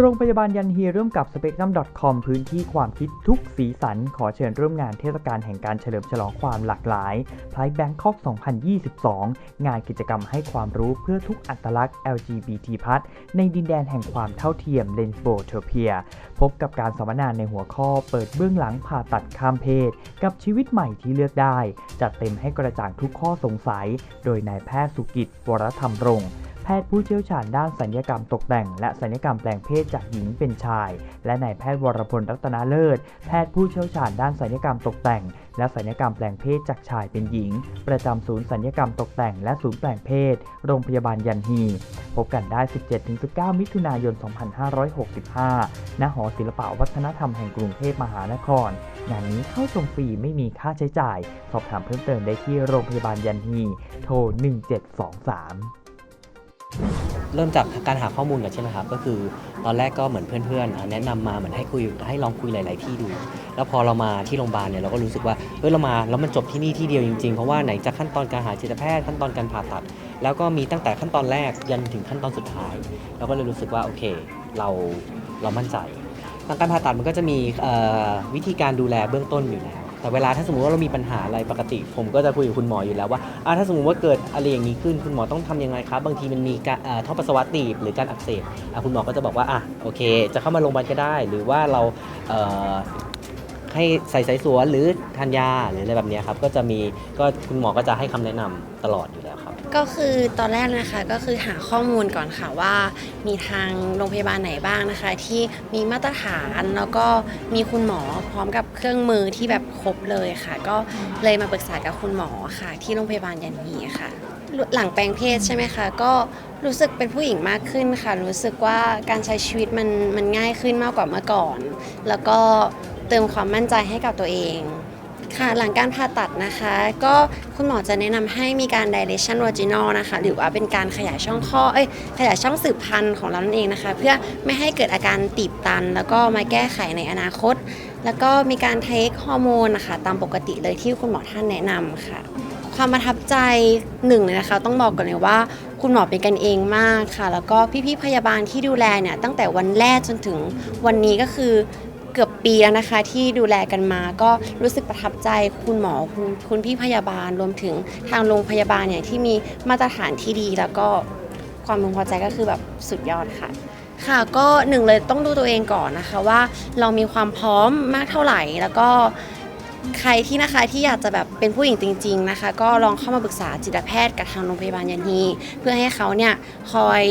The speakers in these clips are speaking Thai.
โรงพยาบาลยันฮีร่วมกับ spectrum.com พื้นที่ความคิดทุกสีสัน ขอเชิญร่วมงานเทศกาลแห่งการเฉลิมฉลองความหลากหลายพลายแบงคอก 2022 งานกิจกรรมให้ความรู้เพื่อทุกอัตลักษณ์ LGBT+ ในดินแดนแห่งความเท่าเทียม l e n s b o t o p i a พบกับการสัมมนาในหัวข้อเปิดเบื้องหลังผ่าตัดข้ามเพศ กับชีวิตใหม่ที่เลือกได้ จัดเต็มให้กระจ่างทุกข้อสงสัย โดยนายแพทย์สุกิจวรธรรมรงค์ พทย์ผู้เชี่ยวชาญด้านสัญญกรรมตกแต่ง และสัญญกรรมแปลงเพศจากหญิงเป็นชาย และนายแพทย์วรพลรัตนาเลิศ แพทย์ผู้เชี่ยวชาญด้านสัญญกรรมตกแต่ง และสัญญกรรมแปลงเพศจากชายเป็นหญิง ประจำศูนย์สัญญกรรมตกแต่ง และศูนย์แปลงเพศ โรงพยาบาลยันฮี พบกันได้ 17-19 มิถุนายน 2565 ณ หอศิลปวัฒนธรรมแห่งกรุงเทพมหานคร งานนี้เข้าชมฟรีไม่มีค่าใช้จ่าย สอบถามเพิ่มเติมได้ที่โรงพยาบาลยันฮี โทร 1723 เริ่มจากการหาข้อมูลก่อนใช่ไหมครับ ก็คือตอนแรกก็เหมือนเพื่อนๆ แนะนำมาเหมือนให้คุยให้ลองคุยหลาย ๆ ที่ดู แล้วพอเรามาที่โรงพยาบาลเนี่ยเราก็รู้สึกว่าเออเรามาแล้วมันจบที่นี่ที่เดียวจริงๆ เพราะว่าไหนจะขั้นตอนการหาจิตแพทย์ขั้นตอนการผ่าตัด แล้วก็มีตั้งแต่ขั้นตอนแรกยันถึงขั้นตอนสุดท้ายเราก็เลยรู้สึกว่าโอเคเราเรามั่นใจทางการผ่าตัดมันก็จะมีวิธีการดูแลเบื้องต้นอยู่แล้ว แต่เวลาถ้าสมมติว่าเรามีปัญหาอะไรปกติ ผมก็จะคุยกับคุณหมออยู่แล้วว่าอ่าถ้าสมมติว่าเกิดอะไรอย่างนี้ขึ้นคุณหมอต้องทำยังไงครับ บางทีมันมีการอ่าท่อปัสสาวะตีบหรือการอักเสบอะคุณหมอก็จะบอกว่าอะโอเค จะเข้ามาโรงพยาบาลก็ได้ หรือว่าเราเอ่อ ให้ใส่สายสวนหรือทานยาหรืออะไรแบบเนี้ยครับ ก็จะมีก็คุณหมอก็จะให้คำแนะนำตลอดอยู่แล้วครับ ก็คือตอนแรกนะคะก็คือหาข้อมูลก่อนค่ะว่า มีทางโรงพยาบาลไหนบ้างนะคะ ที่มีมาตรฐานแล้วก็มีคุณหมอพร้อมกับเครื่องมือที่แบบครบเลยค่ะ ก็เลยมาปรึกษากับคุณหมอค่ะ ที่โรงพยาบาลยันฮีค่ะ หลังแปลงเพศใช่ไหมคะก็รู้สึกเป็นผู้หญิงมากขึ้นค่ะ รู้สึกว่าการใช้ชีวิตมันมันง่ายขึ้นมากกว่าเมื่อก่อน แล้วก็ เติมความมั่นใจให้กับตัวเองค่ะหลังการผ่าตัดนะคะ ก็คุณหมอจะแนะนำให้มีการ dilation vaginal นะคะ หรือว่าเป็นการขยายช่องข้อเอ้ยขยายช่องสืบพันธุ์ของเรานั่นเองนะคะ เพื่อไม่ให้เกิดอาการตีบตัน แล้วก็มาแก้ไขในอนาคต แล้วก็มีการเทคฮอร์โมนนะคะ ตามปกติเลยที่คุณหมอท่านแนะนำค่ะ ความประทับใจหนึ่งเลยนะคะ ต้องบอกก่อนเลยว่า คุณหมอเป็นกันเองมากค่ะ แล้วก็พี่ๆพยาบาลที่ดูแลเนี่ยตั้งแต่วันแรกจนถึงวันนี้ก็คือ กือบปีแล้วนะคะ ที่ดูแลกันมาก็รู้สึกประทับใจคุณหมอคุณคุณพี่พยาบาลรวมถึงทางโรงพยาบาลเนี่ยที่มีมาตรฐานที่ดีแล้วก็ความพึงพอใจก็คือแบบสุดยอดค่ะ ค่ะก็หนึ่งเลยต้องดูตัวเองก่อนนะคะว่าเรามีความพร้อมมากเท่าไหร่แล้วก็ใครที่นะคะที่อยากจะแบบเป็นผู้หญิงจริง ๆนะคะ ก็ลองเข้ามาปรึกษาจิตแพทย์กับทางโรงพยาบาลยันฮีเพื่อให้เขาเนี่ยคอย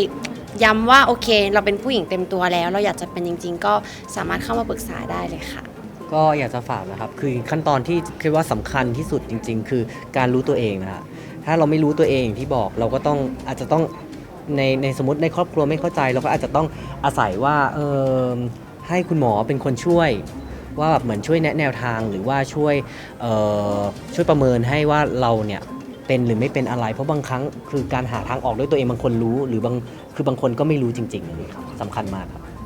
ย้ำว่าโอเค เราเป็นผู้หญิงเต็มตัวแล้ว เราอยากจะเป็นจริง ๆ ก็สามารถเข้ามาปรึกษาได้เลยค่ะ ก็อยากจะฝากนะครับ คือขั้นตอนที่คิดว่าสำคัญที่สุดจริง ๆ คือการรู้ตัวเองนะครถ้าเราไม่รู้ตัวเองที่บอกเราก็ต้องอาจจะต้องในในสมมติในครอบครัวไม่เข้าใจ เราก็อาจจะต้องอาศัยว่าเออให้คุณหมอเป็นคนช่วย ว่าแบบเหมือนช่วยแนะแนวทางหรือว่าช่วยเอ่อช่วยประเมินให้ว่าเราเนี่ย เป็นหรือไม่เป็นอะไร เพราะบางครั้งคือการหาทางออกด้วยตัวเองบางคนรู้ หรือบางคือบางคนก็ไม่รู้จริงๆนี่ครับสำคัญมากครับ